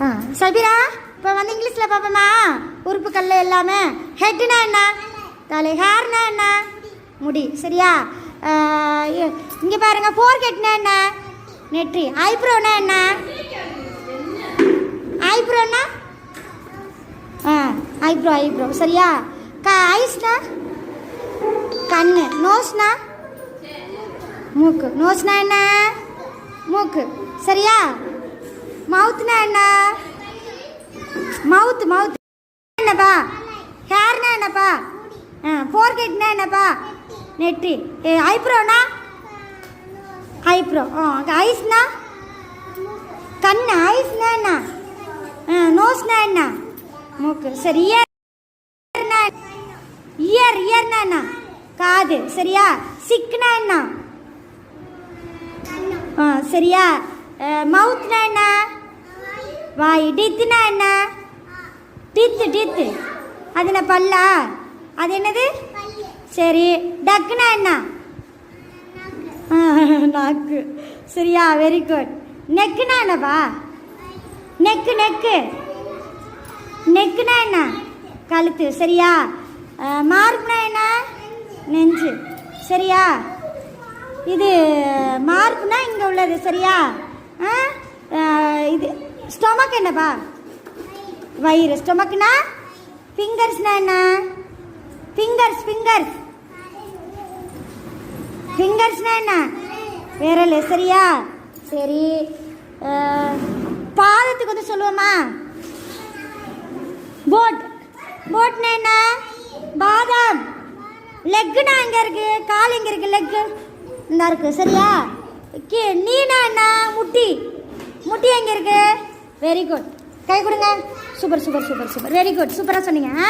ஆ சபிரா இப்போ வந்து இங்கிலீஷில் பார்ப்போமா உறுப்புக்கல்ல எல்லாமே. ஹெட்னா என்ன? தலை ஹேர்னா என்ன? முடி சரியா? இங்கே பாருங்க ஃபோர் ஹெட்னா என்ன? நெற்றி. ஐப்ரோனா என்ன? ஐப்ரோனா ஆ ஐப்ரோ ஐப்ரோ சரியா? க ஐஸ்னா கண்ணு. நோஸ்னா மூக்கு. நோஸ்னா என்ன? மூக்கு. சரியா? மவுத்னா என்ன மவுத் மவுத் என்னப்பா? ஹேர்னா என்னப்பா? ஃபோர்கெட்னா என்னப்பா? நெற்றி ஐப்ரோனா ஐப்ரோ. ஆ ஐஸ்னா கண்ணு ஐஸ்னா என்ன? ஆ நோஸ்னா என்ன? மூக்கு. சரி இயர் இயர் இயர்னா என்ன? காது. சரியா? சிக்னா என்ன? ஆ சரியா? மவுத்னா என்ன? வாய் டித்துனா என்ன? டித்து டித்து அது என்ன பல்லா? அது என்னது? சரி. டக்குனா என்ன? நாக்கு. சரியா வெரி குட் நெக்குனா என்னப்பா? நெக்கு நெக்கு நெக்குனா என்ன? கழுத்து. சரியா? மார்க்னா என்ன? நெஞ்சு. சரியா? இது மார்க்னா இங்கே உள்ளது. சரியா? இது ஸ்டொமக் என்னப்பா? வயிறு. ஸ்டொமக்னா ஃபிங்கர்ஸ்னா என்ன? ஃபிங்கர்ஸ் ஃபிங்கர்ஸ் ஃபிங்கர்ஸ்னா என்ன? விரல். சரியா? சரி. பாதத்துக்கு வந்து சொல்லுவோமா? போட் போட்னா என்ன? பாதாம். லெக்குனா எங்கே இருக்கு? கால் எங்கே இருக்கு? லெக்கு இந்த இருக்கு. சரியா? கே நீனா என்ன முட்டி. முட்டி எங்கே இருக்கு? வெரி குட் கை கொடுங்க. Super super super super very good சூப்பராக சொன்னீங்க ஆ?